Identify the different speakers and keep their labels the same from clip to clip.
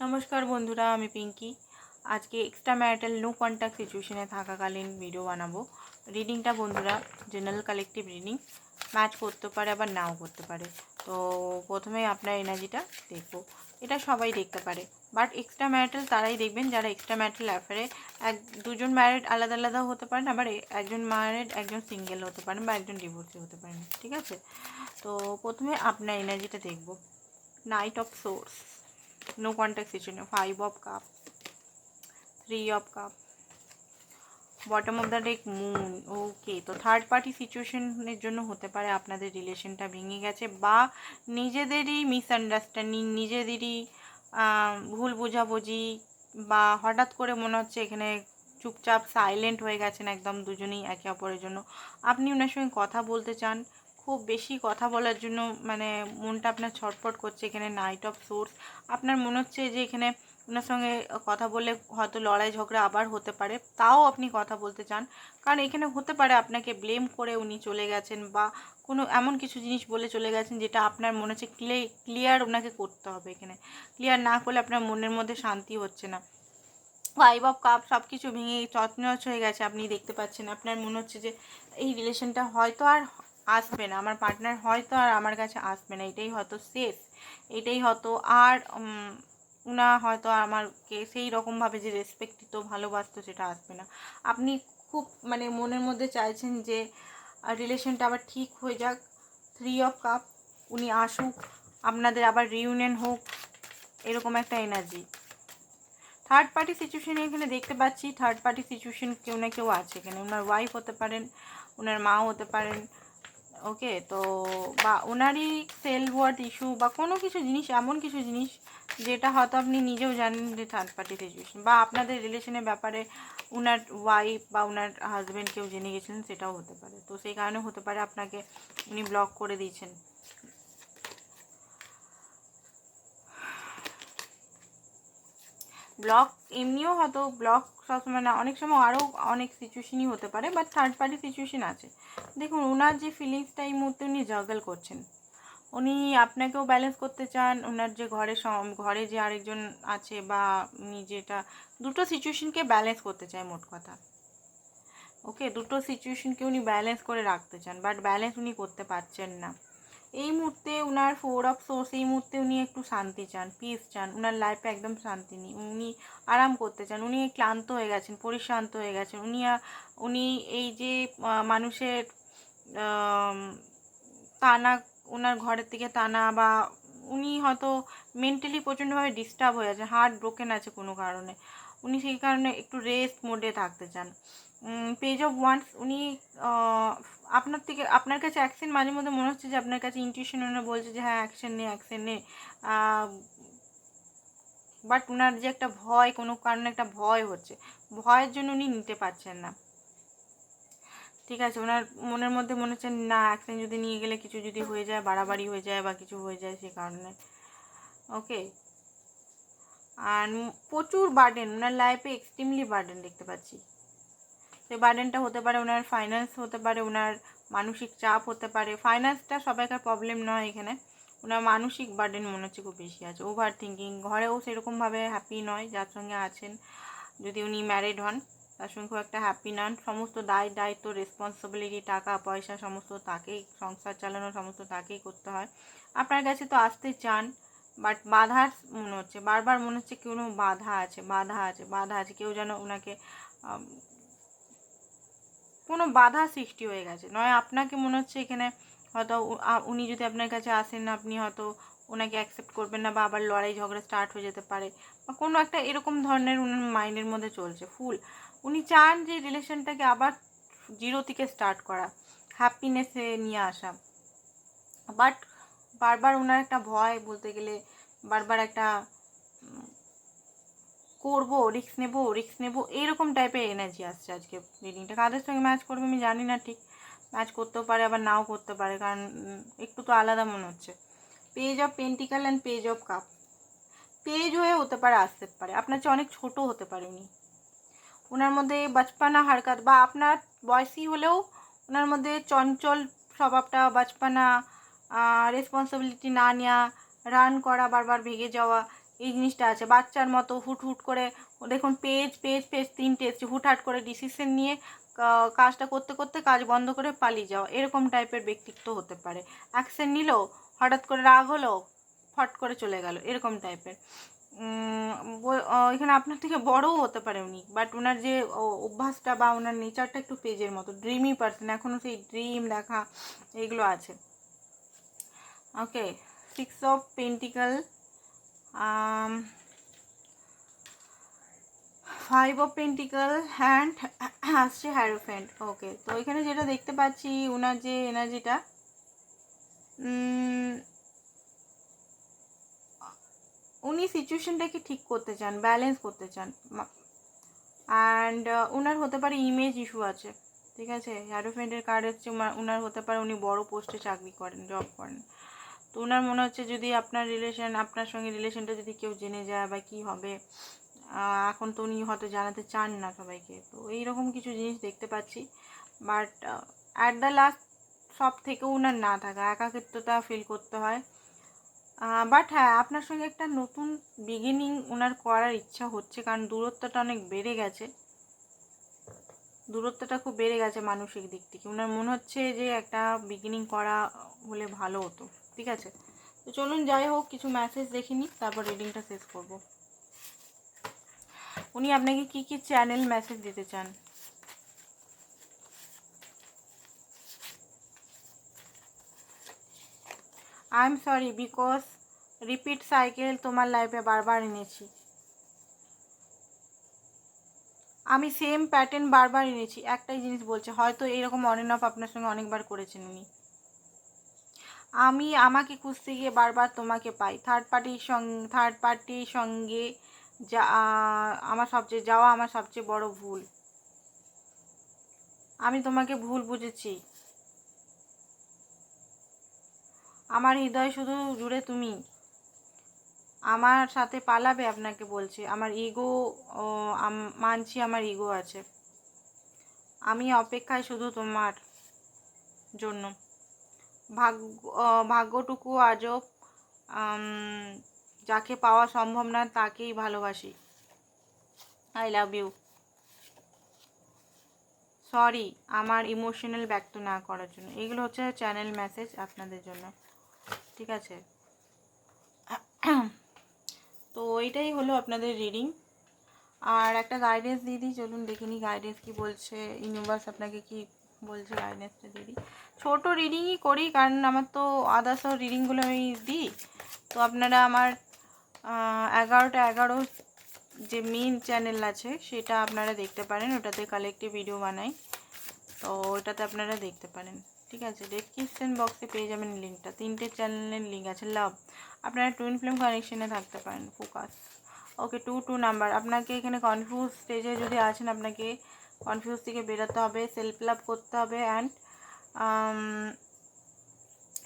Speaker 1: নমস্কার বন্ধুরা, আমি পিঙ্কি। আজকে এক্সট্রা ম্যারিটাল নো কন্ট্যাক্ট সিচুয়েশনে থাকাকালীন ভিডিও বানাবো। রিডিংটা বন্ধুরা জেনারেল কালেকটিভ রিডিং ম্যাচ করতে পারে, আবার নাও করতে পারে। তো প্রথমে আপনার এনার্জিটা দেখব। এটা সবাই দেখতে পারে। বাট এক্সট্রা ম্যারিটাল তারাই দেখবেন, যারা এক্সট্রা ম্যারিটাল অ্যাফেয়ারে এক, দুজন ম্যারিড আলাদা আলাদা হতে পারেন, আবার একজন ম্যারিড একজন সিঙ্গেল হতে পারেন, বা একজন ডিভোর্সি হতে পারেন। ঠিক আছে? তো প্রথমে আপনার এনার্জিটা দেখব। Knight of swords no contact situation five of cup three of cup bottom of the deck moon okay তো থার্ড পার্টি সিচুয়েশনের জন্য হতে পারে আপনাদের রিলেশনটা ভেঙে গেছে বা নিজেদেরই মিসআন্ডারস্ট্যান্ডিং নিজেদেরই ভুল বোঝাবুঝি বা হঠাৎ করে মনে হচ্ছে এখানে চুপচাপ সাইলেন্ট হয়ে গেছেন একদম দুজনেই একে অপরের জন্য। আপনি ওনার সঙ্গে কথা বলতে চান খুব বেশি কথা বলার জন্য মানে মনটা আপনার ছটফট করছে, এখানে নাইট অফ সোর্স আপনার মনে হচ্ছে যে এখানে ওনার সঙ্গে কথা বলে হয়তো লড়াই ঝগড়া আবার হতে পারে, তাও আপনি কথা বলতে চান। কারণ এখানে হতে পারে আপনাকে ব্লেম করে উনি চলে গেছেন বা কোনো এমন কিছু জিনিস বলে চলে গেছেন যেটা আপনার মনে হচ্ছে ক্লিয়ার ক্লিয়ার ওনাকে করতে হবে এখানে। ক্লিয়ার না করলে আপনার মনের মধ্যে শান্তি হচ্ছে না। ফাইভ অফ কাপ সব কিছু ভেঙে চচনচ হয়ে গেছে, আপনি দেখতে পাচ্ছেন। আপনার মনে হচ্ছে যে এই রিলেশনটা হয়তো আর আসবে না। আমার পার্টনার হয়তো আর আমার কাছে আসবে না। এটাই হয়তো শেষ। এটাই হয়তো আর উনা হয়তো আমাকে সেই রকমভাবে যে রেসপেক্ট দিত ভালোবাসতো সেটা আসবে না। আপনি খুব মানে মনের মধ্যে চাইছেন যে রিলেশনটা আবার ঠিক হয়ে যাক। থ্রি অফ কাপ উনি আসুক, আপনাদের আবার রিউনিয়ন হোক, এরকম একটা এনার্জি থার্ড পার্টি সিচুয়েশনে এখানে দেখতে পাচ্ছি থার্ড পার্টি সিচুয়েশন কেউ না কেউ আছে এখানে। ওনার ওয়াইফ হতে পারেন ওনার মাও হতে পারেন ওকে তো বা ওনারই সেল ওয়ার্ড ইস্যু বা কোনো কিছু জিনিস, এমন কিছু জিনিস যেটা হয়তো আপনি নিজেও জানেন যে থার্ড পার্টি সিচুয়েশন বা আপনাদের রিলেশনের ব্যাপারে ওনার ওয়াইফ বা ওনার হাজব্যান্ড কেউ জেনে গেছিলেন সেটাও হতে পারে। তো সেই কারণে হতে পারে আপনাকে উনি ব্লক করে দিয়েছেন। ব্লক এমনিও হয়তো ব্লক সবসময় না, অনেক সময় আরও অনেক সিচুয়েশনই হতে পারে বাট থার্ড পার্টি সিচুয়েশন আছে। দেখুন ওনার যে ফিলিংসটা এই মুহূর্তে উনি জাগল করছেন। উনি আপনাকেও ব্যালেন্স করতে চান ওনার যে ঘরে ঘরে যে আরেকজন আছে বা উনি যেটা, দুটো সিচুয়েশনকে ব্যালেন্স করতে চায় মোট কথা। ওকে দুটো সিচুয়েশনকে উনি ব্যালেন্স করে রাখতে চান বাট ব্যালেন্স উনি করতে পারছেন না। এই মুহূর্তে উনার ফোর অফ সোর্স এই মুহূর্তে উনি একটু শান্তি চান পিস চান, উনার লাইফে একদম শান্তি নেই। উনি আরাম করতে চান, উনি ক্লান্ত হয়ে গেছেন, পরিশ্রান্ত হয়ে গেছেন। উনি উনি এই যে মানুষের টানা ওনার ঘরের থেকে টানা বা উনি হয়তো মেন্টালি প্রচণ্ডভাবে ডিস্টার্ব হয়ে আছে হার্ট ব্রোকেন আছে কোনো কারণে। উনি সেই কারণে একটু রেস্ট মোডে থাকতে চান। পেজ অফ ওয়ান্স উনি আপনার থেকে, আপনার কাছে অ্যাকশন মাঝে মধ্যে মনে হচ্ছে যে আপনার কাছে ইনটিউশন ওনার বলছে যে হ্যাঁ অ্যাকশন নে অ্যাকশন নে। বাট ওনার যে একটা ভয়, কোনো কারণে একটা ভয় হচ্ছে। ভয়ের জন্য উনি নিতে পারছেন না। ঠিক আছে ওনার মনের মধ্যে মনে হচ্ছে না অ্যাকশন যদি নিয়ে গেলে কিছু যদি হয়ে যায়, বাড়াবাড়ি হয়ে যায় বা কিছু হয়ে যায় সে কারণে। ওকে আর প্রচুর বার্ডেন ওনার লাইফে এক্সট্রিমলি বার্ডেন দেখতে পাচ্ছি। সেই বার্ডেনটা হতে পারে, ওনার ফাইন্যান্স হতে পারে, ওনার মানসিক চাপ হতে পারে। ফাইন্যান্সটা সবাইকার প্রবলেম নয় এখানে। ওনার মানসিক বার্ডেন মনে হচ্ছে খুব বেশি আছে। ওভার থিঙ্কিং ঘরেও সেরকমভাবে হ্যাপি নয়, যার সঙ্গে আছেন যদি উনি ম্যারিড হন, তার সঙ্গে খুব একটা হ্যাপি নন। সমস্ত দায়, দায়িত্ব রেসপন্সিবিলিটি টাকা, পয়সা, সমস্ত তাকেই, সংসার চালানো, সমস্ত তাকেই করতে হয়। আপনার কাছে তো আসতে চান বাট বাধার মনে হচ্ছে। বারবার মনে হচ্ছে কোনো বাধা আছে বাধা আছে বাধা আছে। কেউ যেন ওনাকে কোনো বাধা সৃষ্টি হয়ে গেছে। নয়, আপনাকে মনে হচ্ছে এখানে হয়তো উনি যদি আপনার কাছে আসেন, আপনি হয়তো ওনাকে অ্যাকসেপ্ট করবেন না বা আবার লড়াই ঝগড়া স্টার্ট হয়ে যেতে পারে বা কোনো একটা এরকম ধরনের উনার মাইন্ডের মধ্যে চলছে। ফুল, উনি চান যে রিলেশনটাকে আবার জিরো থেকে স্টার্ট করা হ্যাপিনেসে নিয়ে আসা। বাট বারবার ওনার একটা ভয় বলতে গেলে, বারবার একটা করব রিক্স নেব রিক্স নেব এইরকম টাইপের এনার্জি আসছে আজকে রিডিংটা কাদের সঙ্গে ম্যাচ করবে আমি জানি না ঠিক। ম্যাচ করতেও পারে, আবার নাও করতে পারে, কারণ একটু তো আলাদা মনে হচ্ছে। Page of pentacle and page of cup page হয়ে হতে পারে, আসতে পারে। আপনার চেয়ে অনেক ছোট হতে পারে উনি। ওনার মধ্যে বাচপানা হারকাত, বা আপনার বয়সী হলেও ওনার মধ্যে চঞ্চল স্বভাবটা বাচপানা রেসপন্সিবিলিটি না নেওয়া রান করা, বারবার ভেগে যাওয়া এই জিনিসটা আছে। বাচ্চার মতো হুট হুট করে, দেখুন পেজ পেজ পেজ তিনটে এসছে। হুটহাট করে ডিসিশন নিয়ে কাজটা করতে করতে কাজ বন্ধ করে পালিয়ে যাওয়া। এরকম টাইপের ব্যক্তিত্ব হতে পারে। অ্যাকশন নিল হঠাৎ করে রাগ হলো ফট করে চলে গেল। এরকম টাইপের এখানে আপনার থেকে বড়ও হতে পারে উনি। বাট ওনার যে অভ্যাসটা বা ওনার নেচারটা একটু পেজের মতো। ড্রিমই পার্সন এখনও সেই ড্রিম দেখা, এগুলো আছে। Okay six of pentacle five of pentacle hand আসছে হ্যারোফেন্ট ওকে তো এখানে যেটা দেখতে পাচ্ছি ওনার যে এনার্জিটা উনি সিচুয়েশনটাকে ঠিক করতে চান ব্যালেন্স করতে চান অ্যান্ড ওনার হতে পারে ইমেজ ইস্যু আছে, ঠিক আছে? হ্যারোফেন্টের কার্ড হচ্ছে ওনার হতে পারে উনি বড় পোস্টে চাকরি করেন জব করেন। তো ওনার মনে হচ্ছে যদি আপনার রিলেশন আপনার সঙ্গে রিলেশনটা যদি কেউ জেনে যায় বা কী হবে এখন তো উনি হয়তো জানাতে চান না সবাইকে। তো এইরকম কিছু জিনিস দেখতে পাচ্ছি। বাট অ্যাট দ্য লাস্ট সব থেকেও ওনার না থাকা, একাকিত্বতা ফিল করতে হয়। বাট হ্যাঁ আপনার সঙ্গে একটা নতুন বিগিনিং ওনার করার ইচ্ছা হচ্ছে, কারণ দূরত্বটা অনেক বেড়ে গেছে। দূরত্বটা খুব বেড়ে গেছে মানসিক দিক থেকে। ওনার মনে হচ্ছে যে একটা বিগিনিং করা হলে ভালো হতো। ঠিক আছে? তো চলুন যাই হোক, কিছু মেসেজ দেখিনি তারপর রিডিংটা শেষ করব। উনি আপনাকে কি কি চ্যানেল মেসেজ দিতে চান? I am sorry because repeat cycle তোমার লাইফে বারবার এনেছি। আমি সেম প্যাটার্ন বারবার এনেছি। একটাই জিনিস বলছে, হয়তো এরকম অন অফ আপনার সঙ্গে অনেকবার করেছেন উনি। আমি আমাকে খুঁজতে গিয়ে বারবার তোমাকে পাই। থার্ড পার্টির সঙ্গে থার্ড পার্টির সঙ্গে যা, আমার সবচেয়ে, যাওয়া আমার সবচেয়ে বড় ভুল। আমি তোমাকে ভুল বুঝেছি। আমার হৃদয় শুধু জুড়ে তুমি। আমার সাথে পালাবে আপনাকে বলছে। আমার ইগো মানছি আমার ইগো আছে। আমি অপেক্ষায় শুধু তোমার জন্য। ভাগ্য ভাগ্যটুকু আজব যাকে পাওয়া সম্ভব না তাকেই ভালোবাসি। আই লাভ ইউ সরি আমার ইমোশনাল ব্যক্ত না করার জন্য। এগুলো হচ্ছে চ্যানেল মেসেজ আপনাদের জন্য। ঠিক আছে? তো এইটাই হলো আপনাদের রিডিং আর একটা গাইডেন্স দিয়ে দিই, চলুন দেখিনি গাইডেন্স কি বলছে ইউনিভার্স আপনাকে কি বলছে গাইডেন্সটা দিয়ে দিই। ছোটো রিডিংই করি, কারণ আমার তো আদার্স রিডিংগুলো আমি দিই। তো আপনারা আমার এগারোটা এগারো যে মেন চ্যানেল আছে, সেটা আপনারা দেখতে পারেন। ওটাতে কালেক্টিভ ভিডিও বানাই। তো ওটাতে আপনারা দেখতে পারেন। ঠিক আছে ডেসক্রিপশন বক্সে পেয়ে যাবেন লিঙ্কটা তিনটে চ্যানেলের লিঙ্ক আছে। লাভ আপনারা টুইন ফিল্ম কানেকশনে থাকতে পারেন। Focus okay two two number আপনাকে এখানে কনফিউজ স্টেজে যদি আছেন, আপনাকে কনফিউজ থেকে বেরোতে হবে সেলফ লাভ করতে হবে অ্যান্ড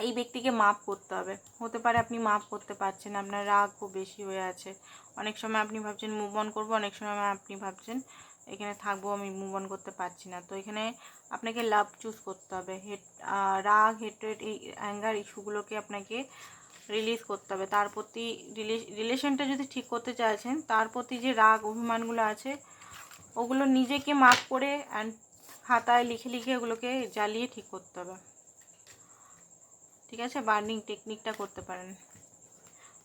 Speaker 1: এই ব্যক্তিকে মাপ করতে হবে। হতে পারে আপনি মাপ করতে পারছেন, আপনার রাগ খুব বেশি হয়ে আছে। অনেক সময় আপনি ভাবছেন মুভ অন করব, অনেক সময় আপনি ভাবছেন এখানে থাকব, আমি মুভ অন করতে পারছি না। তো এখানে আপনাকে লাভ চুজ করতে হবে। হেট রাগ হেট্রেড এই অ্যাঙ্গার ইস্যুগুলোকে আপনাকে রিলিজ করতে হবে। তার প্রতি রিলেশনটা যদি ঠিক করতে চাইছেন, তার প্রতি যে রাগ, অভিমানগুলো আছে ওগুলো নিজেকে মাপ করে অ্যান্ড খাতায় লিখে লিখে ওগুলোকে জ্বালিয়ে ঠিক করতে হবে। ঠিক আছে? বার্নিং টেকনিকটা করতে পারেন।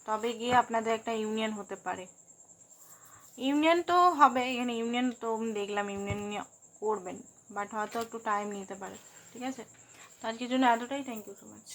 Speaker 1: তবে গিয়ে আপনাদের একটা ইউনিয়ন হতে পারে। ইউনিয়ন তো হবে, এখানে ইউনিয়ন তো দেখলাম ইউনিয়ন করবেন বাট হয়তো একটু টাইম নিতে পারে। ঠিক আছে? তো আজকের জন্য এতটাই। Thank you so much